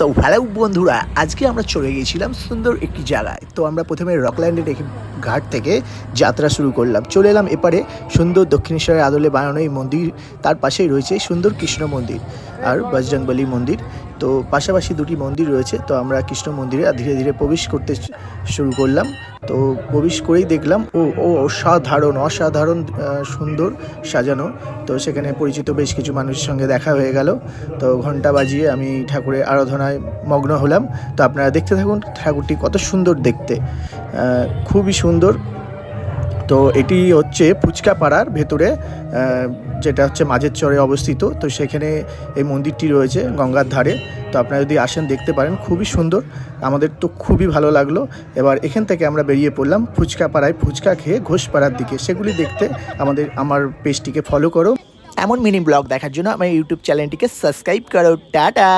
তো হ্যালো বন্ধুরা। আজকে আমরা চলে গিয়েছিলাম সুন্দর একটি জায়গায়। তো আমরা প্রথমে রকল্যান্ডে রেখে ঘাট থেকে যাত্রা শুরু করলাম। চলে এলাম এপারে সুন্দর দক্ষিণেশ্বরের আদলে বানানো এই মন্দির। তার পাশেই রয়েছে সুন্দর কৃষ্ণ মন্দির আর বজরংবলী মন্দির। তো পাশাপাশি দুটি মন্দির রয়েছে। তো আমরা কৃষ্ণ মন্দিরে ধীরে ধীরে প্রবেশ করতে শুরু করলাম। তো প্রবেশ করেই দেখলাম, ও ও অসাধারণ অসাধারণ সুন্দর সাজানো। তো সেখানে পরিচিত বেশ কিছু মানুষের সঙ্গে দেখা হয়ে গেল। তো ঘণ্টা বাজিয়ে আমি ঠাকুরের আরাধনায় মগ্ন হলাম। তো আপনারা দেখতে থাকুন, ঠাকুরটি কত সুন্দর দেখতে। খুবই সুন্দর। তো এটি হচ্ছে ফুচকা পাড়ার ভেতরে যেটা হচ্ছে মাঝের চরে অবস্থিত। তো সেখানে এই মন্দিরটি রয়েছে গঙ্গার ধারে। তো আপনারা যদি আসেন, দেখতে পারেন, খুবই সুন্দর। আমাদের তো খুবই ভালো লাগল। এবার এখান থেকে আমরা বেরিয়ে পড়লাম ফুচকা পাড়ায় ফুচকা খেয়ে ঘোষপাড়ার দিকে। সেগুলি দেখতে আমাদের, আমার পেজটিকে ফলো করো। এমন মিনি ব্লগ দেখার জন্য আমার ইউটিউব চ্যানেলটিকে সাবস্ক্রাইব করো। টাটা!